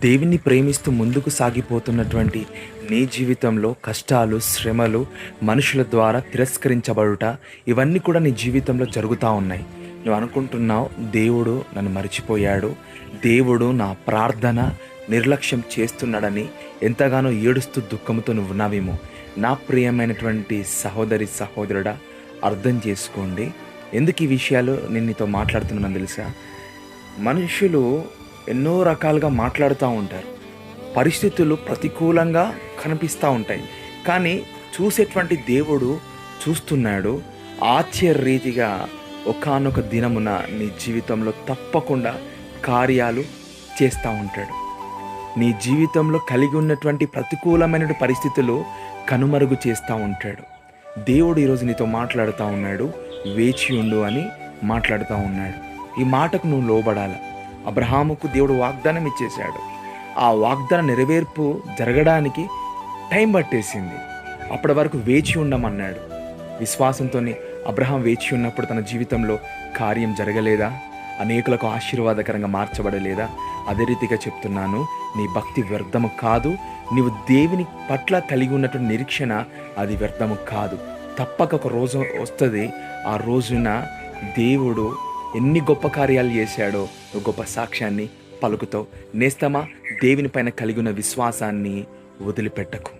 దేవుని ప్రేమిస్తూ ముందుకు సాగిపోతున్నటువంటి నీ జీవితంలో కష్టాలు శ్రమలు మనుషుల ద్వారా తిరస్కరించబడుట ఇవన్నీ కూడా నీ జీవితంలో జరుగుతూ ఉన్నాయి. నువ్వు అనుకుంటున్నావు దేవుడు నన్ను మర్చిపోయాడు దేవుడు నా ప్రార్థన నిర్లక్ష్యం చేస్తున్నాడని ఎంతగానో ఏడుస్తూ దుఃఖంతో నువ్వు ఉన్నావేమో. నా ప్రియమైనటువంటి సహోదరి సహోదరుడా అర్థం చేసుకోండి. ఎందుకు ఈ విషయాలు నేను నీతో మాట్లాడుతున్నాను తెలుసా? మనుషులు ఎన్నో రకాలుగా మాట్లాడుతూ ఉంటారు. పరిస్థితులు ప్రతికూలంగా కనిపిస్తూ ఉంటాయి. కానీ చూసేటువంటి దేవుడు చూస్తున్నాడు. ఆశ్చర్యరీతిగా ఒకానొక దినమున నీ జీవితంలో తప్పకుండా కార్యాలు చేస్తూ ఉంటాడు. నీ జీవితంలో కలిగి ఉన్నటువంటి ప్రతికూలమైన పరిస్థితులు కనుమరుగు చేస్తూ ఉంటాడు. దేవుడు ఈరోజు నీతో మాట్లాడుతూ ఉన్నాడు. వేచి ఉండు అని మాట్లాడుతూ ఉన్నాడు. ఈ మాటకు నువ్వు లోబడాలా? అబ్రహాముకు దేవుడు వాగ్దానం ఇచ్చేశాడు. ఆ వాగ్దాన నెరవేర్పు జరగడానికి టైం పట్టేసింది. అప్పటి వరకు వేచి ఉండమన్నాడు. విశ్వాసంతో అబ్రహాం వేచి ఉన్నప్పుడు తన జీవితంలో కార్యం జరగలేదా? అనేకులకు ఆశీర్వాదకరంగా మార్చబడలేదా? అదే రీతిగా చెప్తున్నాను నీ భక్తి వ్యర్థము కాదు. నీవు దేవుని పట్ల కలిగి ఉన్నటువంటి నిరీక్షణ అది వ్యర్థము కాదు. తప్పక ఒక రోజు వస్తుంది. ఆ రోజున దేవుడు ఎన్ని గొప్ప కార్యాలు చేశాడో గొప్ప సాక్ష్యాన్ని పలుకుతావు నేస్తమా దేవుని పైన కలిగి ఉన్న విశ్వాసాన్ని వదిలిపెట్టకు.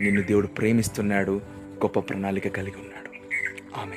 నిన్ను దేవుడు ప్రేమిస్తున్నాడు గొప్ప ప్రణాళిక కలిగి ఉన్నాడు. ఆమె